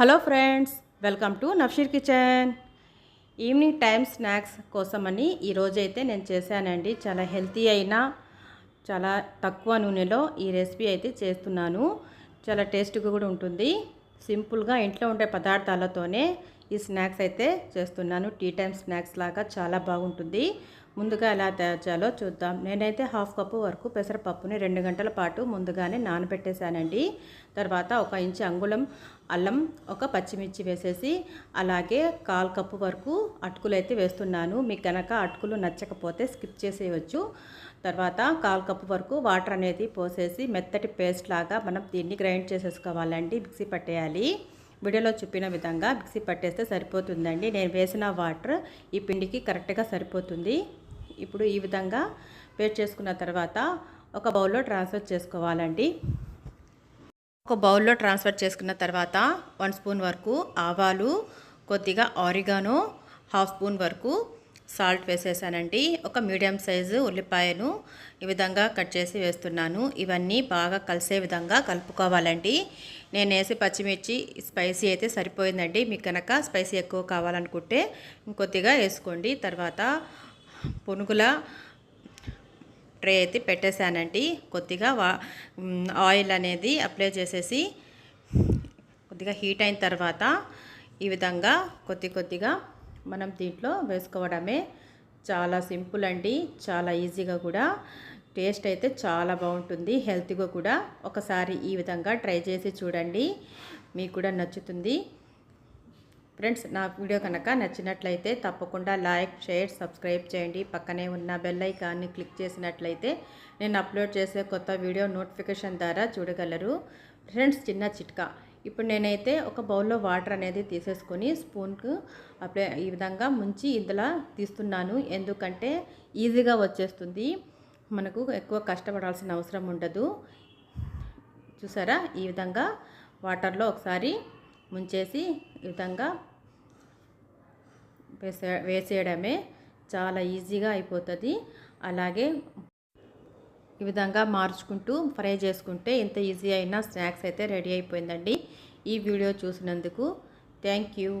Hello friends welcome to Nafsheer kitchen. Evening time snacks కోసమని ఈరోజైతే నేను చేశానండి. చాలా హెల్తీ అయిన చాలా తక్కువ నూనెలో ఈ రెసిపీ అయితే చేస్తున్నాను. చాలా టేస్ట్గా కూడా ఉంటుంది. సింపుల్గా ఇంట్లో ఉండే పదార్థాలతోనే ఈ స్నాక్స్ అయితే చేస్తున్నాను. టీ టైం స్నాక్స్ లాగా చాలా బాగుంటుంది. ముందుగా ఎలా తయారు చేయాలో చూద్దాం. నేనైతే హాఫ్ కప్పు వరకు పెసరపప్పుని రెండు గంటల పాటు ముందుగానే నానబెట్టేశానండి. తర్వాత ఒక ఇంచు అంగుళం అల్లం ఒక పచ్చిమిర్చి వేసేసి అలాగే కాల్ కప్పు వరకు అటుకులు అయితే వేస్తున్నాను. మీకు కనుక అటుకులు నచ్చకపోతే స్కిప్ చేసేయవచ్చు తర్వాత కాల్ కప్పు వరకు వాటర్ అనేది పోసేసి మెత్తటి పేస్ట్ లాగా మనం దీన్ని గ్రైండ్ చేసేసుకోవాలండి మిక్సీ పట్టేయాలి. వీడియోలో చూపిన విధంగా మిక్సీ పట్టేస్తే సరిపోతుందండి. నేను వేసిన వాటర్ ఈ పిండికి కరెక్ట్గా సరిపోతుంది. ఇప్పుడు ఈ విధంగా పేస్ట్ చేసుకున్న తర్వాత ఒక బౌల్లో ట్రాన్స్ఫర్ చేసుకోవాలండి. ఒక బౌల్లో ట్రాన్స్ఫర్ చేసుకున్న తర్వాత వన్ స్పూన్ వరకు ఆవాలు కొద్దిగా ఆరిగానో హాఫ్ స్పూన్ వరకు సాల్ట్ వేసేసానండి. ఒక మీడియం సైజు ఉల్లిపాయను ఈ విధంగా కట్ చేసి వేస్తున్నాను. ఇవన్నీ బాగా కలిసే విధంగా కలుపుకోవాలండి. నేను వేసి పచ్చిమిర్చి స్పైసీ అయితే సరిపోయిందండి. మీకు కనుక స్పైసీ ఎక్కువ కావాలనుకుంటే ఇంకొద్దిగా వేసుకోండి. తర్వాత పునుగుల ట్రే అయితే పెట్టేశానండి. కొద్దిగా వా ఆయిల్ అనేది అప్లై చేసేసి కొద్దిగా హీట్ అయిన తర్వాత ఈ విధంగా కొద్ది కొద్దిగా మనం దీంట్లో వేసుకోవడమే చాలా సింపుల్ అండి చాలా ఈజీగా కూడా. టేస్ట్ అయితే చాలా బాగుంటుంది హెల్తీగా కూడా. ఒకసారి ఈ విధంగా ట్రై చేసి చూడండి మీకు కూడా నచ్చుతుంది. ఫ్రెండ్స్ నా వీడియో కనుక నచ్చినట్లయితే తప్పకుండా లైక్ షేర్ సబ్స్క్రైబ్ చేయండి. పక్కనే ఉన్న బెల్ ఐకాన్ని క్లిక్ చేసినట్లయితే నేను అప్లోడ్ చేసే కొత్త వీడియో నోటిఫికేషన్ ద్వారా చూడగలరు. ఫ్రెండ్స్ చిన్న చిట్కా. ఇప్పుడు నేనైతే ఒక బౌల్లో వాటర్ అనేది తీసేసుకొని స్పూన్కు అప్లై ఈ విధంగా ముంచి ఇందులో తీస్తున్నాను. ఎందుకంటే ఈజీగా వచ్చేస్తుంది. మనకు ఎక్కువ కష్టపడాల్సిన అవసరం ఉండదు. చూసారా? ఈ విధంగా వాటర్లో ఒకసారి ముంచేసి ఈ విధంగా వేసే వేసేయడమే చాలా ఈజీగా అయిపోతుంది. అలాగే ఈ విధంగా మార్చుకుంటూ ఫ్రై చేసుకుంటే ఎంత ఈజీ అయినా స్నాక్స్ అయితే రెడీ అయిపోయిందండి. ఈ వీడియో చూసినందుకు థ్యాంక్ యూ.